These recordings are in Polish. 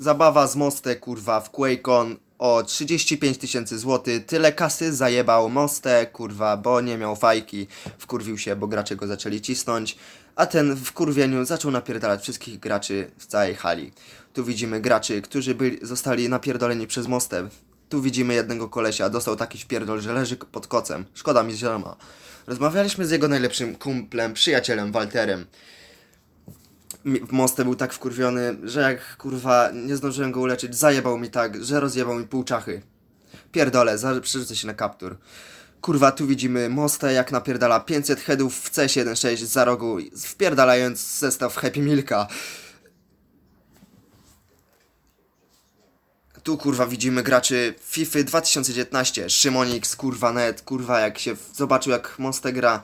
zabawa z Mostę, kurwa, w QuakeCon o 35 tysięcy złotych. Tyle kasy zajebał Mostę, kurwa, bo nie miał fajki. Wkurwił się, bo gracze go zaczęli cisnąć. A ten w kurwieniu zaczął napierdalać wszystkich graczy w całej hali. Tu widzimy graczy, którzy byli, zostali napierdoleni przez Mostę. Tu widzimy jednego kolesia, dostał taki wpierdol, że leży pod kocem. Szkoda mi zioma. Rozmawialiśmy z jego najlepszym kumplem, przyjacielem, Walterem. Mostę był tak wkurwiony, że jak kurwa nie zdążyłem go uleczyć, zajebał mi tak, że rozjebał mi pół czachy. Pierdolę, za- przerzucę się na kaptur. Kurwa, tu widzimy Mostę jak napierdala 500 headów w C76 za rogu, wpierdalając zestaw Happy Milka. Tu kurwa widzimy graczy FIFA 2019, Szymonix, kurwa net, kurwa jak się zobaczył jak Mostę gra,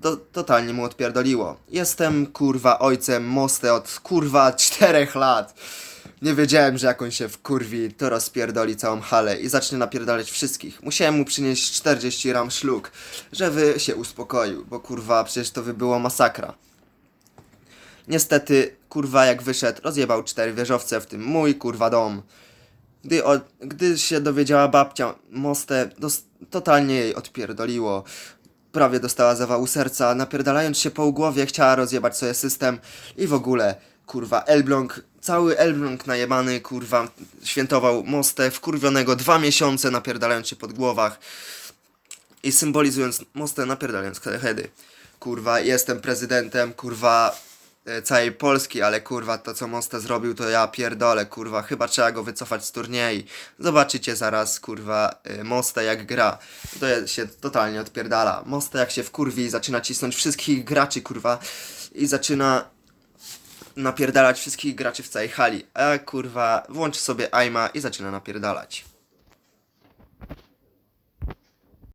to totalnie mu odpierdoliło. Jestem kurwa ojcem Mostę od kurwa 4 lat. Nie wiedziałem, że jak on się wkurwi, to rozpierdoli całą halę i zacznie napierdalać wszystkich. Musiałem mu przynieść 40 ram szluk, żeby się uspokoił, bo kurwa przecież to by było masakra. Niestety, kurwa jak wyszedł, rozjebał cztery wieżowce, w tym mój kurwa dom. Gdy, o, gdy się dowiedziała babcia Mostę, dos, totalnie jej odpierdoliło. Prawie dostała zawału serca, napierdalając się po głowie, chciała rozjebać sobie system. I w ogóle, kurwa, Elbląg, cały Elbląg najebany, kurwa, świętował Mostę, wkurwionego dwa miesiące, napierdalając się pod głowach. I symbolizując Mostę, napierdalając hedy. Kurwa, jestem prezydentem, kurwa, całej Polski, ale kurwa, to co Mostę zrobił, to ja pierdolę, kurwa, chyba trzeba go wycofać z turniej. Zobaczycie zaraz, kurwa, e, Mostę jak gra. To się totalnie odpierdala. Mostę jak się wkurwi i zaczyna cisnąć wszystkich graczy, kurwa, i zaczyna napierdalać wszystkich graczy w całej hali. A kurwa, włączy sobie aima i zaczyna napierdalać.